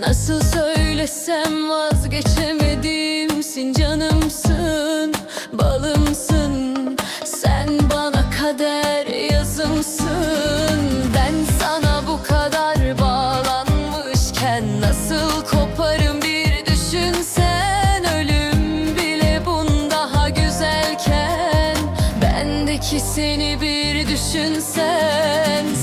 Nasıl söylesem vazgeçemediğimsin Canımsın, Belki seni bir düşünsen